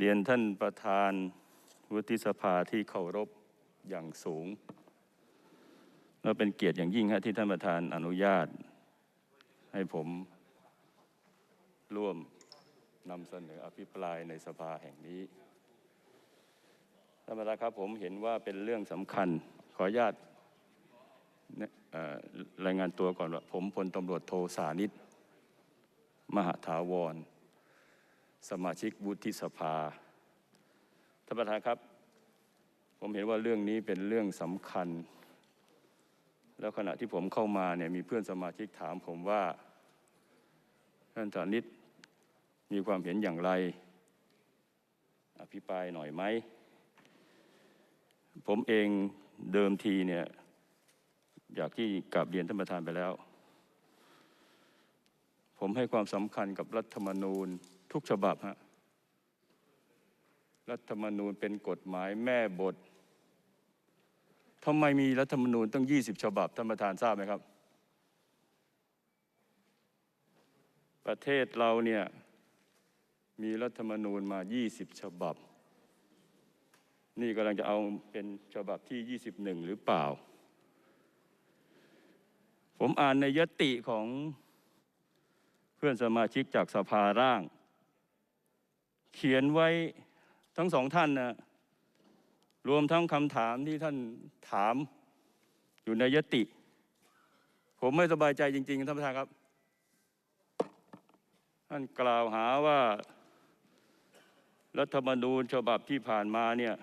เรียนท่านประธานวุฒิสภาที่เคารพอย่างสูงและเป็นเกียรติอย่างยิ่งฮะที่ท่านประธานอนุญาต ให้ผมร่วมนำเสนออภิปรายในสภาแห่งนี้ท่านประธานครับผมเห็นว่าเป็นเรื่องสำคัญ ขออนุญาตรายงานตัวก่อนว่าผมพลตำรวจโทสานิต มหาถาวร สมาชิกวุฒิสภาท่านประธานครับ ผมเห็นว่าเรื่องนี้เป็นเรื่องสำคัญ แล้วขณะที่ผมเข้ามาเนี่ยมีเพื่อนสมาชิกถามผมว่าท่านสานิตมีความเห็นอย่างไร อภิปรายหน่อยไหม ผมเองเดิมทีเนี่ยอยากที่กลับเรียนท่านประธานไปแล้ว ผมให้ความสำคัญกับรัฐธรรมนูญ ทุกฉบับฮะรัฐธรรมนูญเป็นกฎหมายแม่บททำไมมีรัฐธรรมนูญตั้ง 20 ฉบับท่านประธานทราบไหมครับ ประเทศเราเนี่ยมีรัฐธรรมนูญมา 20 ฉบับ นี่กำลังจะเอาเป็นฉบับที่ 21 หรือเปล่า ผมอ่านในยติของเพื่อนสมาชิกจากสภาร่าง เขียนไว้ทั้งสองท่านนะรวมทั้งคำถามที่ท่านถามอยู่ในยติ ผมไม่สบายใจจริง ๆ ท่านประธานครับ ท่านกล่าวหาว่า รัฐธรรมนูญฉบับที่ผ่านมาเนี่ย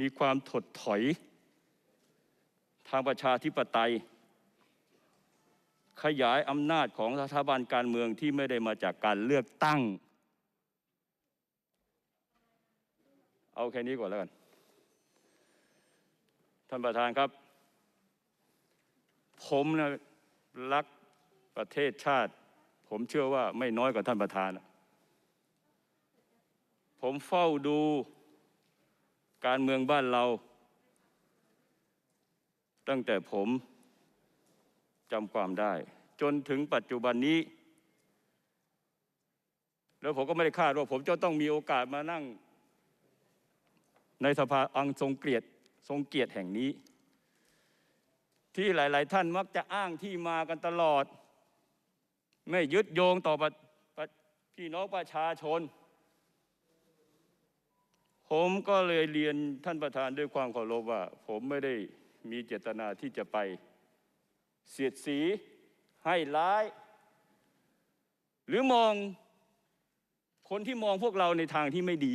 มีความถดถอยทางประชาธิปไตย ขยายอำนาจของสถาบันการเมืองที่ไม่ได้มาจากการเลือกตั้ง เอาแค่นี้ก่อนแล้วกัน ท่านประธานครับ ผมนะรักประเทศชาติ ผมเชื่อว่าไม่น้อยกว่าท่านประธาน ผมเฝ้าดูการเมืองบ้านเรา ตั้งแต่ผมจำความได้ จนถึงปัจจุบันนี้ แล้วผมก็ไม่ได้คาดว่า ผมจะต้องมีโอกาสมานั่ง ในสภาอังทรงเกียรติทรงเกียรติแห่งนี้ ที่หลาย ๆ ท่านมักจะอ้างที่มากันตลอด ไม่ยึดโยงต่อพี่น้องประชาชน ผมก็เลยเรียนท่านประธานด้วยความเคารพว่า ผมไม่ได้มีเจตนาที่จะไป เสียดสีให้ร้าย หรือมองคนที่มองพวกเราในทางที่ไม่ดี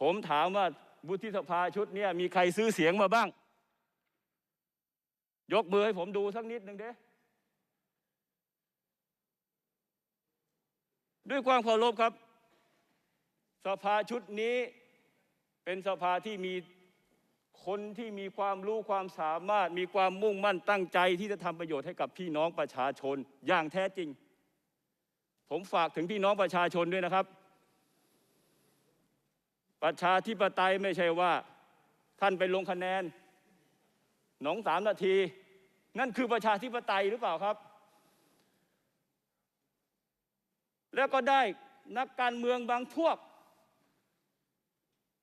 ผมถามว่าวุฒิสภาชุดนี้มีใครซื้อเสียงมาบ้าง ยกมือให้ผมดูสักนิดหนึ่งเด้ด้วยความเคารพครับ สภาชุดนี้เป็นสภาที่มีคนที่มีความรู้ความสามารถ มีความมุ่งมั่นตั้งใจที่จะทำประโยชน์ให้กับพี่น้องประชาชนอย่างแท้จริง ผมฝากถึงพี่น้องประชาชนด้วยนะครับ ประชาธิปไตยไม่ใช่ว่า ท่านไปลงคะแนน หนองสามนาที นั่นคือประชาธิปไตยหรือเปล่าครับ แล้วก็ได้นักการเมืองบางพวก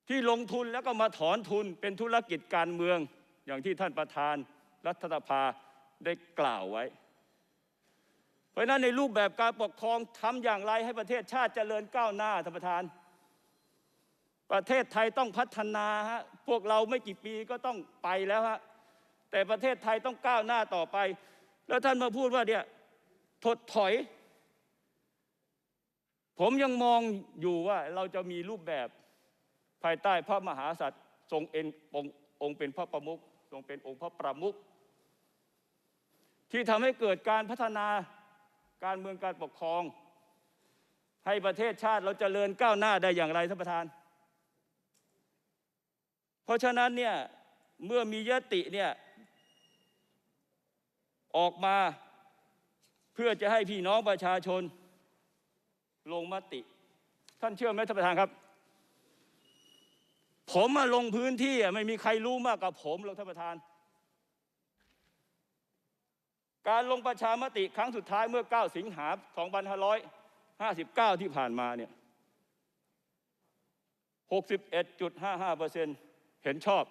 ที่ลงทุนแล้วก็มาถอนทุนเป็นธุรกิจการเมืองอย่างที่ท่านประธานรัฐสภาได้กล่าวไว้ เพราะนั้นในรูปแบบการปกครองทำอย่างไรให้ประเทศชาติเจริญก้าวหน้าท่านประธาน ประเทศไทยต้องพัฒนาฮะพวกเราไม่กี่ปีก็ต้องไปแล้วฮะแต่ประเทศไทยต้องก้าวหน้าต่อไป แล้วท่านมาพูดว่าเนี่ยถดถอย ผมยังมองอยู่ว่าเราจะมีรูปแบบภายใต้พระมหากษัตริย์ทรงเอ็นององค์เป็นพระประมุขทรงเป็นองค์พระประมุขที่ทำให้เกิดการพัฒนาการเมืองการปกครอง ให้ประเทศชาติเราจเจริญก้าวหน้าได้อย่างไรท่านประธาน เพราะฉะนั้นเนี่ยเมื่อมียติเนี่ยออกมาเพื่อจะให้พี่น้องประชาชนลงมติ ท่านเชื่อไหมท่านประธานครับ ผมมาลงพื้นที่ไม่มีใครรู้มากกว่าผมหรอกท่านประธาน การลงประชามติครั้งสุดท้ายเมื่อ 9 สิงหา2559 ที่ผ่านมาเนี่ย 61.55%เซ็นต์ เห็นชอบ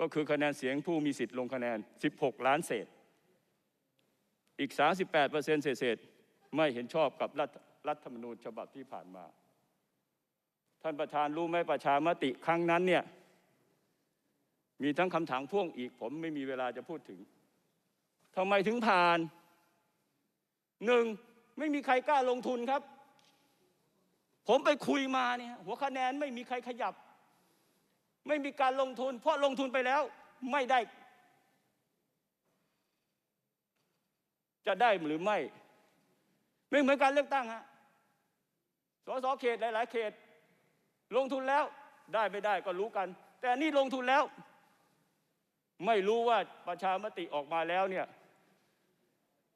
ก็คือคะแนนเสียงผู้มีสิทธิ์ลงคะแนน 16 ล้านเศษ อีก 38%เศษๆไม่เห็นชอบกับรัฐรัฐธรรมนูญฉบับที่ผ่านมา ท่านประธานรู้ไหมประชามติครั้งนั้นเนี่ยมีทั้งคำถามพ่วงอีกผมไม่มีเวลาจะพูดถึงทำไมถึงผ่านหนึ่งไม่มีใครกล้าลงทุนครับ ผมไปคุยมาเนี่ยหัวคะแนนไม่มีใครขยับ ไม่มีการลงทุน เพราะลงทุนไปแล้วไม่ได้ จะได้หรือไม่ไม่เหมือนการเลือกตั้งฮะสสเขตหลาย ๆ เขต ลงทุนแล้วได้ไม่ได้ก็รู้กัน แต่นี่ลงทุนแล้ว ไม่รู้ว่าประชามติออกมาแล้วเนี่ย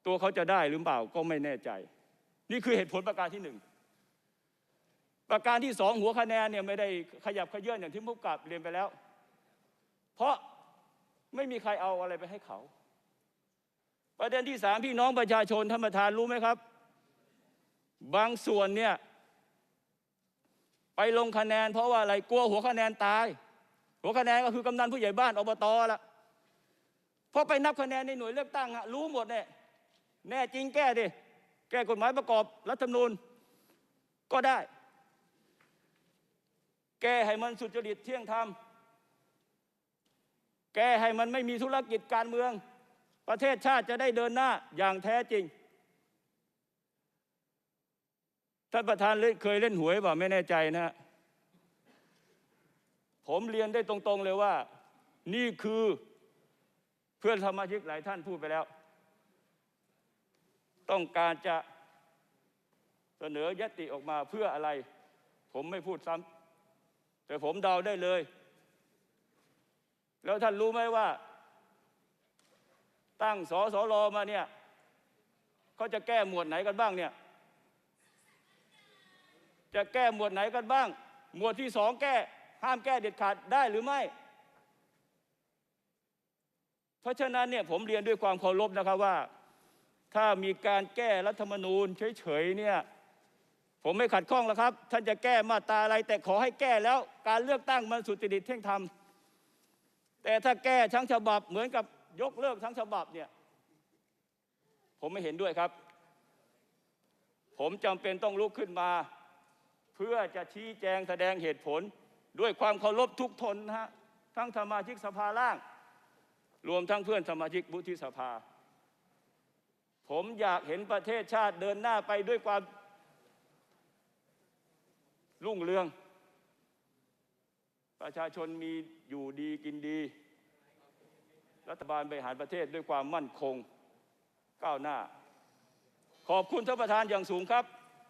ตัวเขาจะได้หรือเปล่าก็ไม่แน่ใจ นี่คือเหตุผลประการที่หนึ่ง ประการที่สองหัวคะแนนเนี่ยไม่ได้ขยับขยื่นอย่างที่ผู้กับเรียนไปแล้ว เพราะไม่มีใครเอาอะไรไปให้เขา ประเด็นที่สามพี่น้องประชาชนท่านประธานรู้ไหมครับ บางส่วนเนี่ยไปลงคะแนน เพราะว่าอะไรกลัวหัวคะแนนตาย หัวคะแนนก็คือกำนันผู้ใหญ่บ้านอบตละเพราะไปนับคะแนนในหน่วยเลือกตั้งอะรู้หมดเนี่ยแน่จริงแก้ดิแก้กฎหมายประกอบรัฐธรรมนูญก็ได้ แก้ให้มันสุจริตเที่ยงธรรม แก้ให้มันไม่มีธุรกิจการเมือง ประเทศชาติจะได้เดินหน้าอย่างแท้จริง ท่านประธานเคยเล่นหวยเปล่าไม่แน่ใจนะ ผมเรียนได้ตรงๆเลยว่า นี่คือเพื่อนสมาชิกหลายท่านพูดไปแล้ว ต้องการจะเสนอยติออกมาเพื่ออะไร ผมไม่พูดซ้ำ แต่ผมเดาได้เลย แล้วท่านรู้ไหมว่า ตั้งสสรมาเนี่ยเขาจะแก้หมวดไหนกันบ้างเนี่ยจะแก้หมวดไหนกันบ้าง หมวดที่สองแก้ ห้ามแก้เด็ดขาดได้หรือไม่ เพราะฉะนั้นเนี่ยผมเรียนด้วยความเคารพนะครับว่า ถ้ามีการแก้รัฐธรรมนูญเฉยๆเนี่ย ผมไม่ขัดข้องแล้วครับ ท่านจะแก้มาตราอะไร แต่ขอให้แก้แล้วการเลือกตั้งมันสุจริตเที่ยงธรรมแต่ถ้าแก้ทั้งฉบับเหมือนกับยกเลิกทั้งฉบับเนี่ย ผมไม่เห็นด้วยครับ ผมจำเป็นต้องลุกขึ้นมา เพื่อจะชี้แจงแสดงเหตุผล ด้วยความเคารพทุกทนนะฮะทั้งสมาชิกสภาล่าง รวมทั้งเพื่อนสมาชิกวุฒิสภา ผมอยากเห็นประเทศชาติเดินหน้าไปด้วยความ รุ่งเรือง ประชาชนมีอยู่ดีกินดี รัฐบาลบริหารประเทศด้วยความมั่นคงก้าวหน้า ขอบคุณท่านประธานอย่างสูงครับ